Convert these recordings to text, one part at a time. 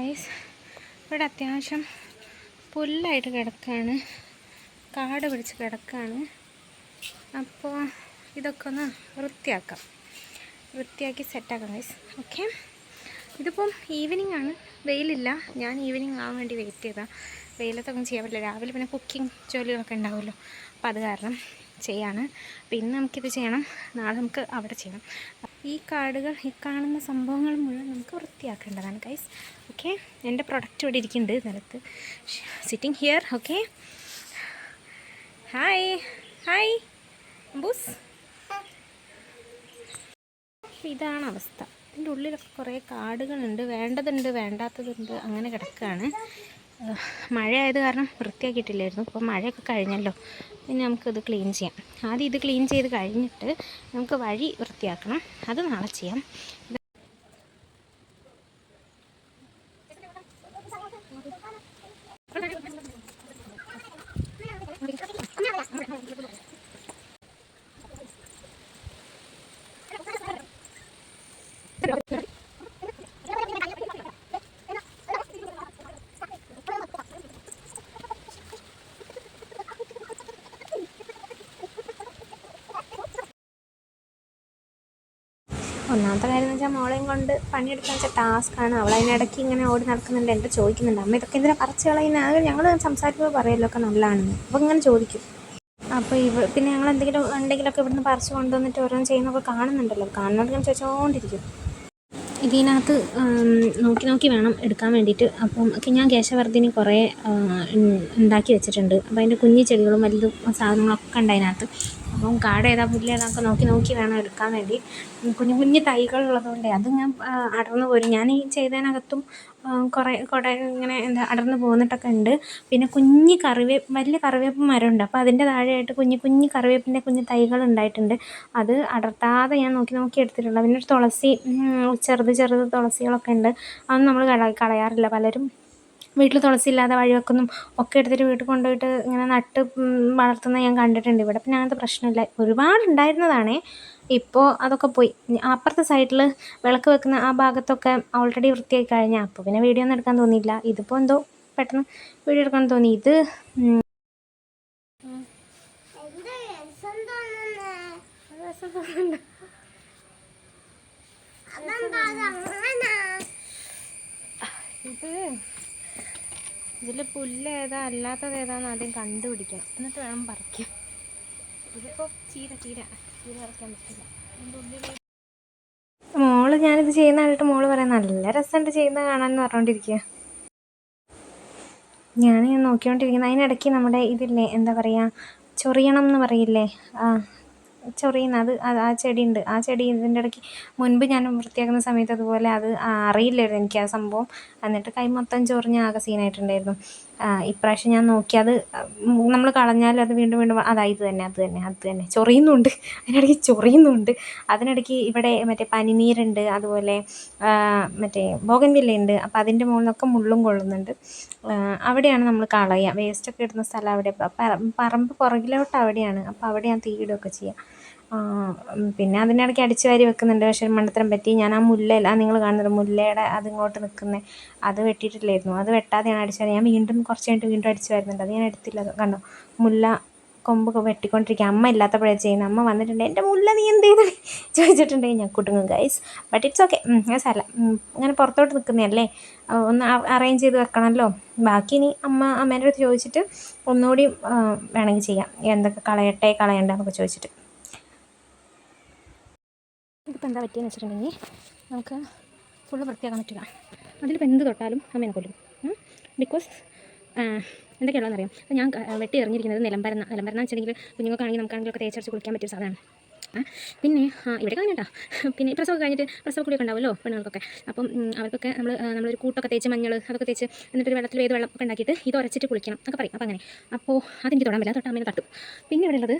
Guys ഇവിടെ അത്യാവശ്യം പുല്ലായിട്ട് കിടക്കുകയാണ് കാട് പിടിച്ച് കിടക്കുകയാണ് അപ്പോൾ ഇതൊക്കെ ഒന്ന് വൃത്തിയാക്കാം. വൃത്തിയാക്കി സെറ്റാക്കാം ഗൈസ് ഓക്കെ ഇതിപ്പം ഈവനിങ് ആണ്. വെയിലില്ല. ഞാൻ ഈവനിങ് ആവാൻ വേണ്ടി വെയിറ്റ് ചെയ്താൽ വെയിലത്തൊന്നും ചെയ്യാൻ പറ്റില്ല. രാവിലെ പിന്നെ കുക്കിംഗ് ജോലികളൊക്കെ ഉണ്ടാവുമല്ലോ. അപ്പോൾ അത് കാരണം ചെയ്യാണ്. പിന്നെ നമുക്കിത് ചെയ്യണം. നാളെ നമുക്ക് അവിടെ ചെയ്യണം. ഈ കാർഡുകൾ ഈ കാണുന്ന സംഭവങ്ങൾ മുഴുവൻ നമുക്ക് വൃത്തിയാക്കേണ്ടതാണ് ഗൈസ് ഓക്കെ എന്റെ പ്രൊഡക്റ്റ് ഇവിടെ ഇരിക്കുന്നുണ്ട് നിലത്ത് sitting here okay hi hi booze ഇതാണ് അവസ്ഥ. ഇതിന്റെ ഉള്ളിലൊക്കെ കുറേ കാർഡുകളുണ്ട്. വേണ്ടതുണ്ട് വേണ്ടാത്തതുണ്ട് അങ്ങനെ കിടക്കുകയാണ്. ഏഹ് മഴ ആയത് കാരണം വൃത്തിയാക്കിയിട്ടില്ലായിരുന്നു. ഇപ്പോൾ മഴയൊക്കെ കഴിഞ്ഞല്ലോ. പിന്നെ നമുക്കിത് ക്ലീൻ ചെയ്യാം. ആദ്യം ഇത് ക്ലീൻ ചെയ്ത് കഴിഞ്ഞിട്ട് നമുക്ക് വഴി വൃത്തിയാക്കണം. അത് നാളെ ചെയ്യാം. ഒന്നാമത്തെ കാര്യം എന്ന് വെച്ചാൽ മോളെയും കൊണ്ട് പണിയെടുക്കാൻ വെച്ചാൽ ടാസ്ക്കാണ് അവൾ അതിനിടയ്ക്ക് ഇങ്ങനെ ഓടി നടക്കുന്നുണ്ട്. എന്റെ ചോദിക്കുന്നുണ്ട്. അമ്മ ഇതൊക്കെ എന്തിനാ പറിച്ച് കളയുന്നത് അത് ഞങ്ങൾ സംസാരിക്കുമ്പോൾ പറയുമല്ലോ ഒക്കെ നല്ലതാണെന്ന്. അപ്പോൾ ഇങ്ങനെ ചോദിക്കും. അപ്പോൾ ഇവ പിന്നെ ഞങ്ങൾ എന്തെങ്കിലും ഉണ്ടെങ്കിലൊക്കെ ഇവിടുന്ന് പറിച്ച് കൊണ്ടുവന്നിട്ട് ഓരോന്ന് ചെയ്യുന്നൊക്കെ കാണുന്നുണ്ടല്ലോ. കാണുന്നുണ്ട് ഞാൻ ചോദിച്ചുകൊണ്ടിരിക്കും ഇതിനകത്ത് നോക്കി നോക്കി വേണം എടുക്കാൻ വേണ്ടിയിട്ട്. അപ്പം ഞാൻ കേശവർദ്ധിനി കുറേ ഉണ്ടാക്കി വെച്ചിട്ടുണ്ട്. അപ്പോൾ അതിന്റെ കുഞ്ഞു ചെടികളും വലുതും സാധനങ്ങളൊക്കെ ഉണ്ട് അതിനകത്ത്. അപ്പം കാട് ഏതാ പുല്ല് ഏതാക്കെ നോക്കി നോക്കി വേണം എടുക്കാൻ വേണ്ടി. കുഞ്ഞു കുഞ്ഞു തൈകൾ ഉള്ളതുകൊണ്ട് അത് ഞാൻ അടർന്നു പോരും. ഞാൻ ഈ ചെയ്തതിനകത്തും കുറേ കുറേ ഇങ്ങനെ എന്താ അടർന്നു പോകുന്നിട്ടൊക്കെ ഉണ്ട്. പിന്നെ കുഞ്ഞ് കറിവേ വലിയ കറിവേപ്പ് മരമുണ്ട്. അപ്പോൾ അതിന്റെ താഴെയായിട്ട് കുഞ്ഞു കുഞ്ഞു കറിവേപ്പിന്റെ കുഞ്ഞു തൈകൾ ഉണ്ടായിട്ടുണ്ട്. അത് അടർത്താതെ ഞാൻ നോക്കി നോക്കി എടുത്തിട്ടുണ്ട്. പിന്നെ ഒരു തുളസി ചെറുത് ചെറുത് തുളസികളൊക്കെ ഉണ്ട്. അതൊന്നും നമ്മൾ കള കളയാറില്ല. പലരും വീട്ടിൽ തുളസി ഇല്ലാതെ വഴി ഒക്കെ എടുത്തിട്ട് വീട്ടിൽ കൊണ്ടുപോയിട്ട് ഇങ്ങനെ നട്ട് വളർത്തുന്ന വളർത്തുന്നത് ഞാൻ കണ്ടിട്ടുണ്ട്. ഇവിടെ പിന്നെ അങ്ങനത്തെ പ്രശ്നമില്ല. ഒരുപാട് ഉണ്ടായിരുന്നതാണേ. ഇപ്പോൾ അതൊക്കെ പോയി. അപ്പുറത്തെ സൈഡിൽ വിളക്ക് വെക്കുന്ന ആ ഭാഗത്തൊക്കെ ഓൾറെഡി വൃത്തിയായി കഴിഞ്ഞാൽ അപ്പോൾ പിന്നെ വീഡിയോ ഒന്നും എടുക്കാൻ തോന്നിയില്ല. ഇതിപ്പോൾ എന്തോ പെട്ടെന്ന് വീഡിയോ എടുക്കാൻ തോന്നി. ഇത് ഇത് ഇതിൽ പുല്ല് ഏതാ അല്ലാത്തത് ഏതാന്ന് ആദ്യം കണ്ടുപിടിക്കണം. എന്നിട്ട് വേണം പറിക്കാം ഇതിപ്പോൾ ചീര ചീര. ചീര പറിക്കാൻ പറ്റില്ല. മോൾ ഞാനിത് ചെയ്യുന്ന കണ്ടിട്ട് മോൾ പറയാം നല്ല രസമുണ്ട് ചെയ്യുന്ന കാണാൻ പറഞ്ഞുകൊണ്ടിരിക്കുക ഞാൻ നോക്കിക്കൊണ്ടിരിക്കുന്നത് അതിനിടയ്ക്ക് നമ്മുടെ ഇതില്ലേ എന്താ പറയുക ചൊറിയണം എന്ന് പറയില്ലേ? ആ ചൊറിയുന്ന അത് ആ ചെടിയുണ്ട്. ആ ചെടി ഇതിന്റെ ഇടയ്ക്ക് മുൻപ് ഞാൻ വൃത്തിയാക്കുന്ന സമയത്ത് അതുപോലെ അത് അറിയില്ലായിരുന്നു എനിക്ക് ആ സംഭവം. എന്നിട്ട് കൈ മൊത്തം ചൊറിഞ്ഞ് ആകെ സീനായിട്ടുണ്ടായിരുന്നു ഇപ്രാവശ്യം ഞാൻ നോക്കി അത് നമ്മൾ കളഞ്ഞാലും അത് വീണ്ടും വീണ്ടും അതാ ഇത് തന്നെ അത് തന്നെ അത് തന്നെ. ചൊറിയുന്നുണ്ട്. അതിനിടയ്ക്ക് ചൊറിയുന്നുണ്ട്. അതിനിടയ്ക്ക് ഇവിടെ മറ്റേ പനിനീരുണ്ട്. അതുപോലെ മറ്റേ ബോഗൻവില്ലയുണ്ട്. അപ്പോൾ അതിന്റെ മുകളിലൊക്കെ മുള്ളും കൊള്ളുന്നുണ്ട്. അവിടെയാണ് നമ്മൾ കളയുക. വേസ്റ്റൊക്കെ ഇടുന്ന സ്ഥലം അവിടെ. പറമ്പ് പുറകിലോട്ട് അവിടെയാണ്. അപ്പോൾ അവിടെ ഞാൻ തീയിടുകയൊക്കെ ഉം, പിന്നെ അതിനിടയ്ക്ക് അടിച്ചു വാരി വെക്കുന്നുണ്ട്. പക്ഷേ മണ്ടത്തരം പറ്റി. ഞാൻ ആ മുല്ല ആ നിങ്ങൾ കാണുന്നത് മുല്ലയുടെ അതിങ്ങോട്ട് നിൽക്കുന്നത് അത് വെട്ടിയിട്ടില്ലായിരുന്നു. അത് വെട്ടാതെയാണ് അടിച്ചു വാരി. ഞാൻ വീണ്ടും കുറച്ച് കഴിഞ്ഞിട്ട് വീണ്ടും അടിച്ചു വരുന്നുണ്ട്. അത് ഞാൻ എടുത്തില്ല. കണ്ടോ? മുല്ല കൊമ്പൊക്കെ വെട്ടിക്കൊണ്ടിരിക്കുക. അമ്മ ഇല്ലാത്തപ്പോഴാണ് ചെയ്യുന്നത്. അമ്മ വന്നിട്ടുണ്ട്. എന്റെ മുല്ല നീ എന്ത് ചെയ്തു? ചോദിച്ചിട്ടുണ്ടെങ്കിൽ ഞാൻ കുടുങ്ങും ഗൈസ് ബട്ട് ഇറ്റ്സ് ഓക്കെ സാല അങ്ങനെ പുറത്തോട്ട് നിൽക്കുന്നതല്ലേ? ഒന്ന് അറേഞ്ച് ചെയ്ത് വെക്കണമല്ലോ. ബാക്കി ഇനി അമ്മ അമ്മേന്റെ അടുത്ത് ചോദിച്ചിട്ട് ഒന്നുകൂടി വേണമെങ്കിൽ ചെയ്യാം. എന്തൊക്കെ കളയട്ടെ കളയണ്ട എന്നൊക്കെ ചോദിച്ചിട്ട്. എന്താ പറ്റിയെന്ന് വെച്ചിട്ടുണ്ടെങ്കിൽ നമുക്ക് ഫുള്ള് വൃത്തിയാക്കാൻ പറ്റുക. അതിലിപ്പോൾ എന്ത് തൊട്ടാലും അമ്മേനെ കൊല്ലും. ബിക്കോസ് എന്തൊക്കെയുള്ളതെന്നറിയാം അപ്പോൾ ഞാൻ വെട്ടി എറിഞ്ഞിരിക്കുന്നത് നിലംപരന്ന നിലമ്പരന്ന വെച്ചിട്ടുണ്ടെങ്കിൽ കുഞ്ഞുങ്ങൾക്കാണെങ്കിൽ നമുക്കാണെങ്കിലൊക്കെ തേച്ചടിച്ച് കുളിക്കാൻ പറ്റിയ സാധനമാണ്. പിന്നെ ഇവിടെ കഴിഞ്ഞിട്ടാ പിന്നെ പ്രസവം കഴിഞ്ഞിട്ട് പ്രസവ കുളിയൊക്കെ ഉണ്ടാവുമല്ലോ പെണ്ണുങ്ങൾക്കൊക്കെ. അപ്പം അവർക്കൊക്കെ നമ്മൾ നമ്മളൊരു കൂട്ടൊക്കെ തേച്ച് മഞ്ഞൾ അതൊക്കെ തേച്ച് എന്നിട്ട് വെള്ളത്തിൽ വേത് വെള്ളം ഒക്കെ ഉണ്ടാക്കിയിട്ട് ഇത് ഉരച്ചിട്ട് കുളിക്കണം എന്നൊക്കെ പറയും. അപ്പോൾ അങ്ങനെ. അപ്പോൾ അതെനിക്ക് തൊടാൻ പറ്റില്ല. തൊട്ട് അമ്മേനെ തട്ടും. പിന്നെ ഇവിടെ ഉള്ളത്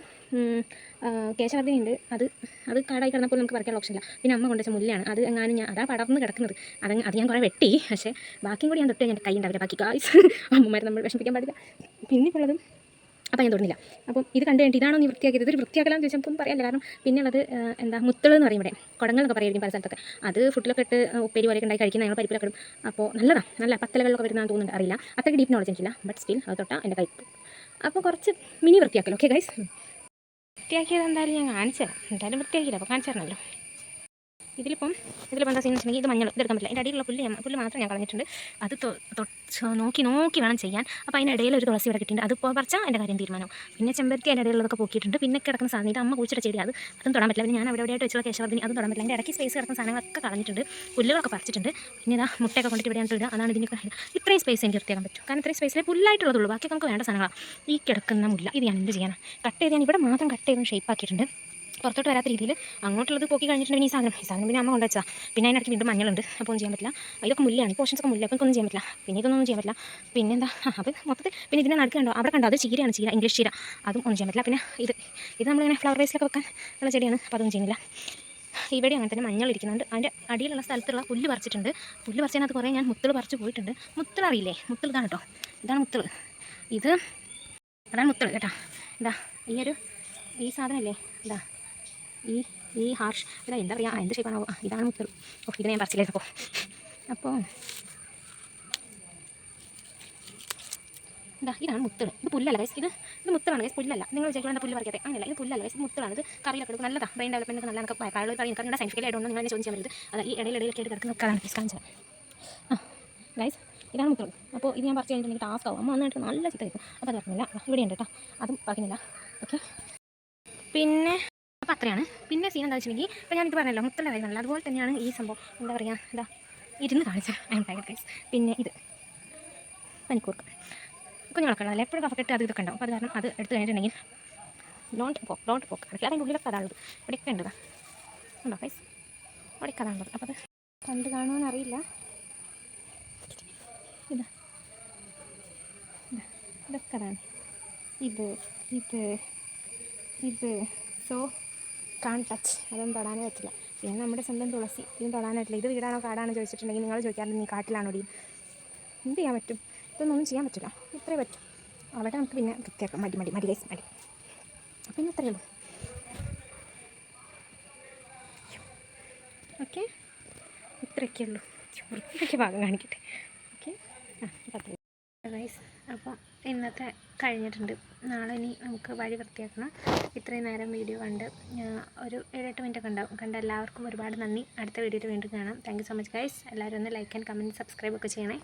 കേശവർദ്ധന ഉണ്ട് അത് അത് കാടായി കിടന്നപ്പോൾ നമുക്ക് പറിക്കാനുള്ള ഓപ്ഷൻ ഇല്ല. പിന്നെ അമ്മ കൊണ്ടുവച്ച മുല്ലയാണ്. അത് എങ്ങാനും ഞാൻ അതാ പടർന്ന് കിടക്കുന്നത്. അത് അത് ഞാൻ കുറേ വെട്ടി. പക്ഷേ ബാക്കിയും കൂടി ഞാൻ തൊട്ട് എന്റെ കൈ ഉണ്ടാവില്ല. ബാക്കി കായ്സ് അമ്മമാരെ നമ്മൾ വിഷമിപ്പിക്കാൻ പാടില്ല. പിന്നെ ഉള്ളത് അപ്പോൾ ഞാൻ തൊടുന്നില്ല അപ്പം ഇത് കണ്ടു ഇതാണോ നീ വൃത്തിയാക്കിയത്? ഇതൊരു വൃത്തിയാക്കലാന്ന് ചോദിച്ചപ്പോൾ പറയാനില്ല. കാരണം പിന്നെയുള്ളത് എന്താ മുത്തൾ എന്ന് പറയും ഇവിടെ. കുടങ്ങൾ എന്നൊക്കെ പറയുമായിരിക്കും പല സ്ഥലത്തൊക്കെ. അത് ഫുഡിലൊക്കെ ഇട്ട് ഉപ്പേരി പോലെയൊക്കെ ഉണ്ടായി കഴിക്കുന്ന ഞങ്ങൾ പരിപ്പിലൊക്കെ ഇടും. അപ്പോൾ നല്ലതാണ് നല്ല പത്തലകളിലൊക്കെ വരുന്നതാണെന്ന് തോന്നുന്നുണ്ട്. അറിയില്ല. അത്രയ്ക്ക് ഡീപ്പ് നോളജ് എനിക്കില്ല. ബട്ട് സ്റ്റിൽ അത് തൊട്ടാൽ എന്റെ കൈപ്പ് അപ്പോൾ കുറച്ച് മിനി വൃത്തിയാക്കൽ ഓക്കെ ഗൈസ് വൃത്തിയാക്കിയത് എന്തായാലും ഞാൻ കാണിച്ചു എന്തായാലും വൃത്തിയാക്കിയില്ല. അപ്പോൾ കാണിച്ചു തരണമല്ലോ. ഇതിലിപ്പം ഇതിലിപ്പോൾ എന്താ ചെയ്യുന്നത് ഇത് മഞ്ഞൾ ഇതെടുക്കാൻ പറ്റില്ല. അതിന്റെ അടിയിലുള്ള പുല്ല് പുല്ല് മാത്രം ഞാൻ കളഞ്ഞിട്ടുണ്ട്. അത് നോക്കി നോക്കി വേണം ചെയ്യാൻ. അപ്പോൾ അതിന്റെ ഇടയിൽ ഒരു തുളസി ഇവിടെ കിട്ടിയിട്ടുണ്ട്. അത് പറിച്ചാൽ എന്റെ കാര്യം തീരുമാനം. പിന്നെ ചെമ്പരത്തി അതിന്റെ ഇടയിലുള്ളതൊക്കെ പോക്കിയിട്ടുണ്ട്. പിന്നെ കിടക്കുന്ന സാധനം ഇത് അമ്മ കുഴിച്ചിട്ട് ചെടി അത് അതും തൊടാൻ പറ്റില്ല. പിന്നെ ഞാൻ അവിടെ എവിടെയായിട്ട് വെച്ചുള്ള കേശവർദ്ധനി അതും തൊടാൻ പറ്റില്ല. അതിന്റെ ഇടയ്ക്ക് സ്പേസ് കിടക്കുന്ന സാധനങ്ങളൊക്കെ കളഞ്ഞിട്ടുണ്ട്. പുല്ലുകളൊക്കെ പറിച്ചിട്ടുണ്ട്. പിന്നെ ഇതാ മുട്ടയൊക്കെ കൊണ്ടിട്ട് ഇവിടെയാണ് ഇടുക അതാണ് ഇതിനൊക്കെ. ഇത്രയും സ്പേസ് എനിക്ക് വൃത്തിയാക്കാൻ പറ്റും. കാരണം ഇത്രയും സ്പേസിലെ പുല്ലായിട്ടുള്ളതുള്ളൂ ബാക്കി നമുക്ക് വേണ്ട സാധനങ്ങളാണ്. ഈ കിടക്കുന്ന മുല്ല ഇത് ഞാൻ എന്ത് ചെയ്യാനാണ് കട്ട് ചെയ്ത് ഞാൻ ഇവിടെ മാത്രം കട്ട് ചെയ്ത് ഷേപ്പ് ആക്കിയിട്ടുണ്ട്. പുറത്തോട്ട് വരാത്ത രീതിയിൽ അങ്ങോട്ടുള്ളത് പോക്കി കഴിഞ്ഞിട്ടുണ്ടെങ്കിൽ ഈ സാധനം ഈ സാധനം പിന്നെ അമ്മ കൊണ്ടുവച്ചാൽ പിന്നെ അതിനിടയ്ക്ക് വീണ്ടും മഞ്ഞളുണ്ട്. അപ്പോൾ ഒന്നും ചെയ്യാൻ പറ്റില്ല. ഇതൊക്കെ മുല്ലാണ് പോർഷൻസ് ഒക്കെ മുല്ല. അപ്പോൾ ഒന്നും ചെയ്യാൻ പറ്റില്ല. പിന്നെ ഇതൊന്നും ചെയ്യാൻ പറ്റില്ല. പിന്നെ എന്താ? അപ്പോൾ മൊത്തത്തിൽ പിന്നെ ഇതിനെ നടക്കണ്ടോ അവിടെ കണ്ടോ? അത് ചീരയാണ് ചീര ഇംഗ്ലീഷ് ചീര. അതും ഒന്നും ചെയ്യാൻ പറ്റില്ല. പിന്നെ ഇത് ഇത് നമ്മളിങ്ങനെ ഫ്ലവർ വേസിലൊക്കെ വെക്കാൻ ഉള്ള ചെടിയാണ്. അപ്പോൾ അതൊന്നും ചെയ്യുന്നില്ല. ഇവിടെ അങ്ങനെ തന്നെ മഞ്ഞൾ ഇരിക്കുന്നുണ്ട്. അതിന്റെ അടിയിലുള്ള സ്ഥലത്തുള്ള പുല്ല് പറിച്ചിട്ടുണ്ട്. പുല്ല് പറിച്ചതിനകത്ത് കുറേ ഞാൻ മുത്തൾ പറിച്ച് പോയിട്ടുണ്ട്. മുത്തൾ അറിയില്ലേ? മുത്തൾ ഇതാണ് കേട്ടോ. ഇതാണ് മുത്തൾ ഇത് അതാണ് മുത്തൾ കേട്ടോ. ഇതാ ഈ ഒരു ഈ സാധനമല്ലേ ഇതാ ഈ ഈ ഹാർഷ് ഇതാ എന്താ പറയുക എന്ത് ഷേപ്പാണോ ഇതാണ് മുത്തർ ഓ ഇത് ഞാൻ പറിച്ചില്ലായിരുന്നു അപ്പോൾ ഇതാ ഇതാണ് മുത്തൾ ഇത് പുല്ലല്ല ഗൈസ് ഇത് ഇത് മുത്താണ് ഗൈസ് പുല്ലല്ല. നിങ്ങൾ എന്താ പുല്ല് പറിക്കട്ടെ അങ്ങനെയല്ല ഇത് പുല്ലല്ല ഗൈസ് ഇത് മുത്തളാണ് ഇത് കറിയിലൊക്കെ എടുക്കും. നല്ലതാണ് ബ്രെയിൻ ഡെവലപ്മെന്റ് നല്ല നമുക്ക് പഴയ പറയും കാരണം സയന്റിഫിക്കലി ആയിട്ടൊന്നും നിങ്ങൾ ചോദിച്ചാൽ പറ്റുന്നത് അതാ ഈ ഇടയിൽ ഇടയിലൊക്കെ കിടക്കുന്ന കാണാൻ ഗൈസ് കാണിച്ചത് ആ ഗൈസ് ഇതാണ് മുത്തൾ അപ്പോൾ ഇത് ഞാൻ പറിച്ച് കഴിഞ്ഞിട്ടുണ്ടെങ്കിൽ ടാസ്ക് ആവും. അമ്മ നന്നായിട്ട് നല്ല ചിത്രം അപ്പോൾ അത് പറഞ്ഞില്ല. ഇവിടെ ഉണ്ട് കേട്ടോ. അതും പറഞ്ഞില്ല ഓക്കെ പിന്നെ അപ്പോൾ അത്രയാണ്. പിന്നെ സീൻ എന്താ വെച്ചിട്ടുണ്ടെങ്കിൽ ഇപ്പോൾ ഞാനിത് പറഞ്ഞല്ലോ മുത്തല്ല കാര്യമല്ല അതുപോലെ തന്നെയാണ് ഈ സംഭവം. എന്താ പറയുക എന്താ ഇരുന്ന് കാണിച്ച ടൈഗർ ഗൈസ് പിന്നെ ഇത്. പനിക്കൂർക്ക് കുഞ്ഞുങ്ങളൊക്കെ ഉള്ളതല്ലേ എപ്പോഴും കഫക്കെട്ട് അത് ഇതൊക്കെ ഉണ്ടാവും. അപ്പോൾ അത് കാരണം അത് എടുത്ത് കഴിഞ്ഞിട്ടുണ്ടെങ്കിൽ ലോണ്ട് പോക്ക് ലോണ്ട് പോക്ക് അതൊക്കെ അതിന്റെ ഉള്ളിലൊക്കെ അതാണുള്ളത് ഇവിടെയൊക്കെ ഉണ്ട് ഉണ്ടോ ഗൈസ് ഇവിടെയൊക്കെ അതാണുള്ളത് അപ്പോൾ അത് കണ്ട് കാണുമെന്ന് അറിയില്ല. ഇതാ. ഇതാ, ഇതൊക്കെ അതാണ്. ഇത് ഇത് ഇത്. സോ കാൺ ടച്ച് അതൊന്നും തൊടാനേ പറ്റില്ല. പിന്നെ നമ്മുടെ സ്വന്തം തുളസി. ഇതും തൊടാനേ പറ്റില്ല ഇത് വീടാണോ കാടാണോ ചോദിച്ചിട്ടുണ്ടെങ്കിൽ നിങ്ങൾ ചോദിക്കാറുണ്ട് നീ കാട്ടിലാണോ ഒടിയും എന്ത് ചെയ്യാൻ പറ്റും? ഇതൊന്നും ചെയ്യാൻ പറ്റില്ല. ഇത്രേ പറ്റും. അവിടെ നമുക്ക് പിന്നെ വൃത്തിയാക്കാം. മടി മടി മടി ഗൈസ് മടി അപ്പം ഇന്ന് ഇത്രയേ ഉള്ളൂ. ഓക്കെ ഇത്രയൊക്കെ ഉള്ളൂ. വൃത്തിയൊക്കെ ഭാഗം കാണിക്കട്ടെ. ഓക്കെ ആ പത്ത് ഗൈസ് അപ്പോൾ ഇന്നത്തെ കഴിഞ്ഞിട്ടുണ്ട്. നാളെ ഇനി നമുക്ക് വഴി വൃത്തിയാക്കണം. ഇത്രയും നേരം വീഡിയോ കണ്ട് ഒരു ഏഴെട്ട് മിനിറ്റ് ഒക്കെ ഉണ്ടാവും. കണ്ട എല്ലാവർക്കും ഒരുപാട് നന്ദി. അടുത്ത വീഡിയോയിൽ വീണ്ടും കാണാം. താങ്ക് സോ മച്ച് ഗൈസ് എല്ലാവരും ഒന്ന് ലൈക്ക് ആൻഡ് കമന്റ് സബ്സ്ക്രൈബ് ഒക്കെ ചെയ്യണേ.